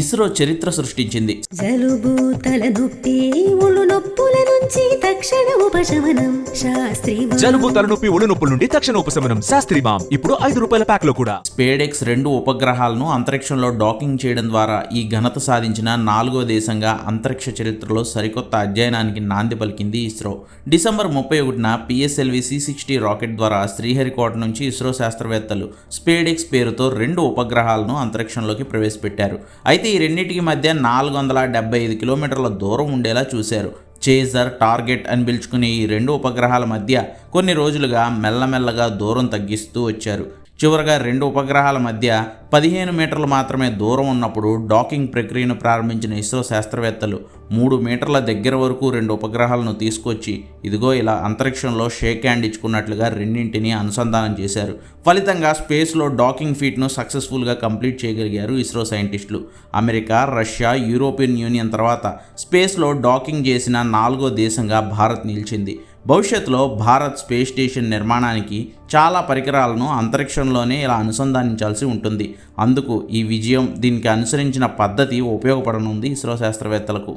ఇస్రో చరిత్ర సృష్టించింది. జలుబు తలనొప్పి ఒళ్ళు నొప్పుల నుంచి తక్షణ ఉపశమనం. శాస్త్రి జలుబు తలనొప్పి ఒళ్ళు నొప్పుల నుండి తక్షణ ఉపశమనం. శాస్త్రి మామ్ ఇప్పుడు ఐదు రూపాయల ప్యాక్లో కూడా. స్పేడెక్స్ రెండు ఉపగ్రహాలను అంతరిక్షంలో డాకింగ్ చేయడం ద్వారా ఈ ఘనత సాధించిన నాలుగో దేశంగా అంతరిక్ష చరిత్రలో సరికొత్త అధ్యయనానికి నాంది పలికింది ఇస్రో. డిసెంబర్ ముప్పై ఒకటిన పిఎస్ఎల్వి సి సిక్స్టీ రాకెట్ ద్వారా శ్రీహరికోట నుంచి ఇస్రో శాస్త్రవేత్తలు స్పేడెక్స్ పేరుతో రెండు ఉపగ్రహాలను అంతరిక్షంలోకి ప్రవేశపెట్టారు. అయితే ఈ రెండింటికి మధ్య నాలుగు వందల డెబ్బై ఐదు కిలోమీటర్ల దూరం ఉండేలా చూశారు. చేజర్ టార్గెట్ అని పిలుచుకునే ఈ రెండు ఉపగ్రహాల మధ్య కొన్ని రోజులుగా మెల్లమెల్లగా దూరం తగ్గిస్తూ వచ్చారు. చివరగా రెండు ఉపగ్రహాల మధ్య పదిహేను మీటర్లు మాత్రమే దూరం ఉన్నప్పుడు డాకింగ్ ప్రక్రియను ప్రారంభించిన ఇస్రో శాస్త్రవేత్తలు మూడు మీటర్ల దగ్గర వరకు రెండు ఉపగ్రహాలను తీసుకొచ్చి ఇదిగో ఇలా అంతరిక్షంలో షేక్ హ్యాండ్ ఇచ్చుకున్నట్లుగా రెండింటిని అనుసంధానం చేశారు. ఫలితంగా స్పేస్లో డాకింగ్ ఫీట్ను సక్సెస్ఫుల్గా కంప్లీట్ చేయగలిగారు ఇస్రో సైంటిస్టులు. అమెరికా రష్యా యూరోపియన్ యూనియన్ తర్వాత స్పేస్లో డాకింగ్ చేసిన నాలుగో దేశంగా భారత్ నిలిచింది. భవిష్యత్తులో భారత్ స్పేస్ స్టేషన్ నిర్మాణానికి చాలా పరికరాలను అంతరిక్షంలోనే ఇలా అనుసంధానించాల్సి ఉంటుంది. అందుకు ఈ విజయం దీనికి అనుసరించిన పద్ధతి ఉపయోగపడనుంది ఇస్రో శాస్త్రవేత్తలకు